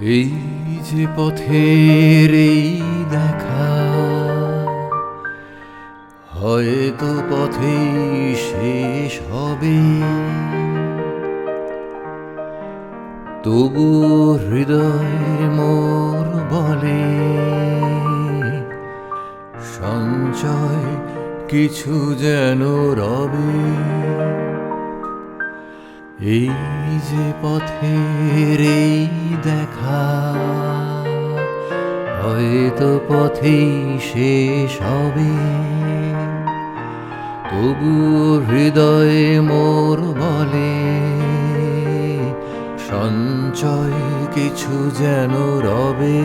এই যে পথের এই দেখা, হয়তো পথেই শেষ হবে। তবু হৃদয় মোর বলে সঞ্চয় কিছু যেন রবে। এই যে পথের এই হয়তো পথেই শেষ হবে। তবু হৃদয়ে মোর বলে সঞ্চয় কিছু যেন রবে।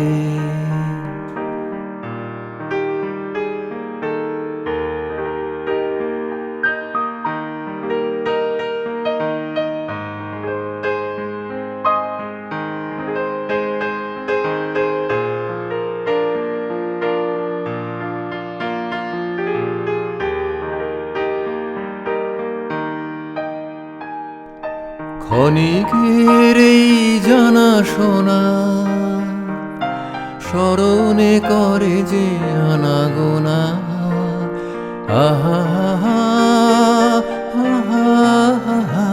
ক্ষণিকের এই জানা শোনা স্মরণে করে যে আনাগোনা আহা আহা, আহা।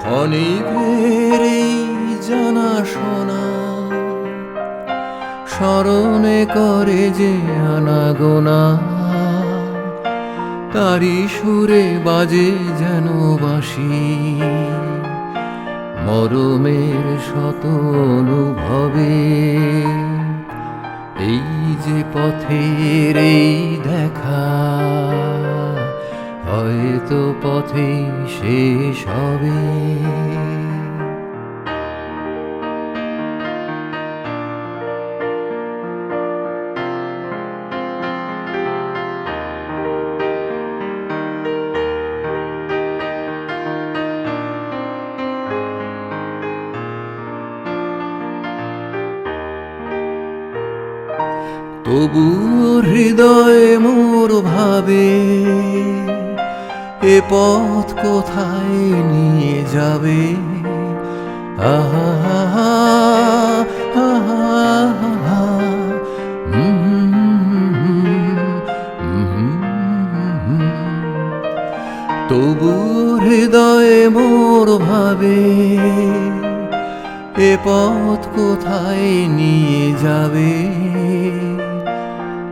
ক্ষণিকের এই জানা শোনা স্মরণে করে যে আনাগোনা তারি সুরে বাজে যেন বাসি মরমের শত অনুভবে এই যে পথের এই দেখা, হয়তো পথে শেষ হবে। তবু হৃদয় মোর ভাবে এ পথ কোথায় নিয়ে যাবে আহা। তবু হৃদয়ে মোর ভাবে এ পথ কোথায় নিয়ে যাবে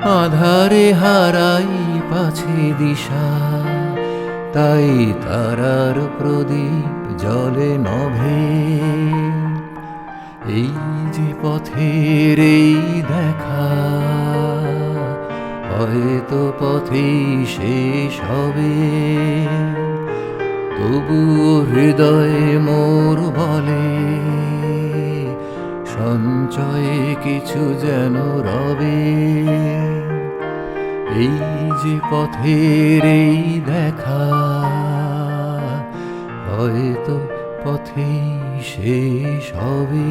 আধারে হারাই পাছে দিশা। তাই তারার প্রদীপ জলে নভে। এই যে পথের এই দেখা, হয়তো পথে শেষ হবে। তবু হৃদয়ে মোর বলে সঞ্চয়ে কিছু যেন রবে। এই যে পথের এই দেখা হয়তো পথেই শেষ হবে।